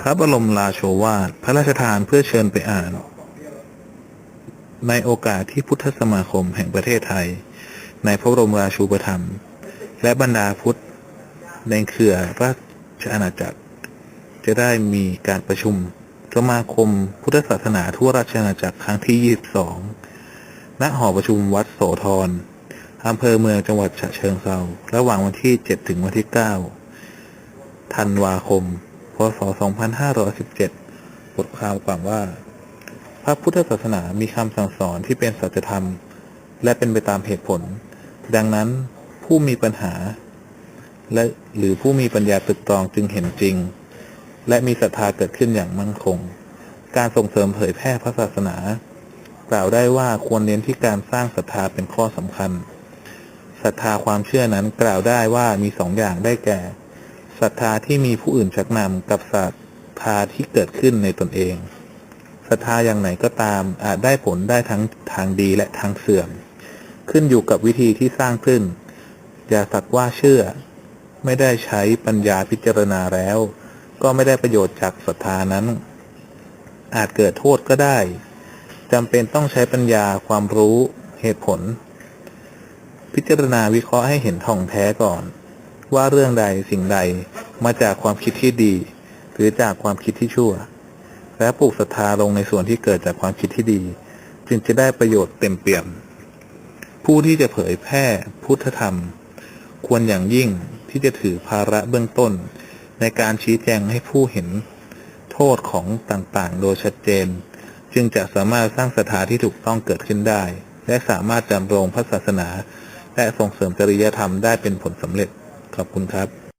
พระบรมราโชวาทพระราชทานเพื่อเชิญไปอ่าน ในโอกาสที่พุทธสมาคมแห่งประเทศไทย ในพระบรมราชูปถัมภ์และบรรดาพุทธในเครือราชอาณาจักร จะได้มีการประชุมสมาคมพุทธศาสนาทั่วราชอาณาจักรครั้งที่ 22 ณ หอประชุมวัดโสธรอำเภอเมืองจังหวัดฉะเชิงเทราระหว่างวันที่ 7 ถึงวันที่ 9 ธันวาคม ศ 2517 บทความความว่า พระพุทธศาสนามีคำสั่งสอนที่เป็นสัจธรรม และเป็นไปตามเหตุผล ดังนั้นผู้มีปัญหา และหรือผู้มีปัญญาตึกตรองจึงเห็นจริง และมีศรัทธาเกิดขึ้นอย่างมั่นคง การส่งเสริมเผยแพร่พระศาสนากล่าวได้ว่าควรเน้นที่การสร้างศรัทธาเป็นข้อสำคัญศรัทธาความเชื่อนั้นกล่าวได้ว่ามีสองอย่างได้แก่ ศรัทธาที่มีผู้อื่นชักนำกับศรัทธาที่เกิดขึ้นในตนเองศรัทธาอย่างไหนก็ตามอาจได้ผลได้ทั้งทางดีและทางเสื่อม ขึ้นอยู่กับวิธีที่สร้างขึ้น อย่าสักว่าเชื่อ ไม่ได้ใช้ปัญญาพิจารณาแล้ว ก็ไม่ได้ประโยชน์จากศรัทธานั้น อาจเกิดโทษก็ได้จำเป็นต้องใช้ปัญญาความรู้เหตุผล พิจารณาวิเคราะห์ให้เห็นท่องแท้ก่อน ว่าเรื่องใดสิ่งใดมาจากความคิดที่ดี หรือจากความคิดที่ชั่ว และปลูกศรัทธาลงในส่วนที่เกิดจากความคิดที่ดี จึงจะได้ประโยชน์เต็มเปี่ยม ผู้ที่จะเผยแพร่พุทธธรรม ควรอย่างยิ่งที่จะถือภาระเบื้องต้น ในการชี้แจงให้ผู้เห็นโทษของต่างๆ โดยชัดเจน จึงจะสามารถสร้างศรัทธาที่ถูกต้องเกิดขึ้นได้ และสามารถดำรงพระศาสนา และส่งเสริมจริยธรรมได้เป็นผลสำเร็จ ขอบคุณครับ